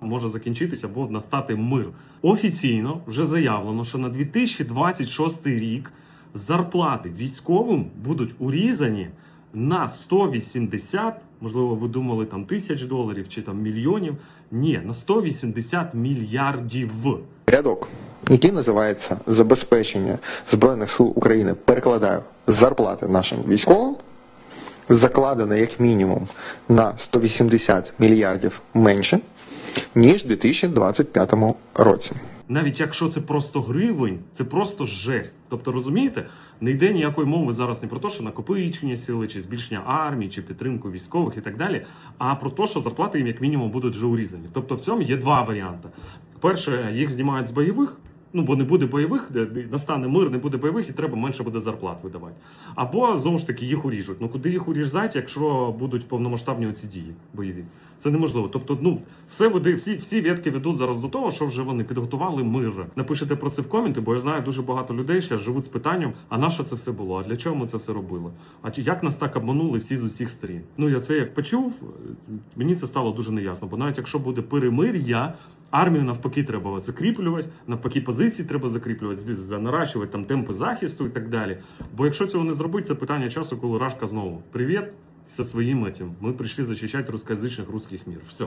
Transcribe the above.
може закінчитися або настати мир. Офіційно вже заявлено, що на 2026 рік зарплати військовим будуть урізані на 180, можливо, ви думали там тисяч доларів чи там мільйонів. Ні, на 180 мільярдів. рядок, який називається забезпечення збройних сил України. Перекладаю зарплати нашим військовим. Закладено як мінімум на 180 мільярдів менше ніж у 2025 році. Навіть якщо це просто гривень, це просто жесть. Тобто, розумієте, не йде ніякої мови зараз не про те, що накопичення сили, чи збільшення армії, чи підтримку військових і так далі, а про те, що зарплати їм як мінімум будуть вже урізані. Тобто в цьому є два варіанти. Перше, їх знімають з бойових. Ну, бо не буде бойових, де настане мир, не буде бойових, і треба менше буде зарплат видавати. Або знову ж таки їх уріжуть. Ну куди їх урізати, якщо будуть повномасштабні оці дії бойові? Це неможливо. Тобто, ну все веде, всі, всі ветки ведуть зараз до того, що вже вони підготували мир. Напишите про це в коменти, бо я знаю дуже багато людей ще живуть з питанням: а на що це все було? А для чого ми це все робили? А як нас так обманули всі з усіх сторін? Ну я це як почув, мені це стало дуже неясно. Бо навіть якщо буде перемир'я, Армію навпаки треба закріплювати, навпаки, позиції треба закріплювати, наращувати там темпи захисту і так далі. Бо якщо цього не зробити, це питання часу, коли Рашка знову привіт зі своїм этим. Ми прийшли захищати русскоязичних русських мір. Все.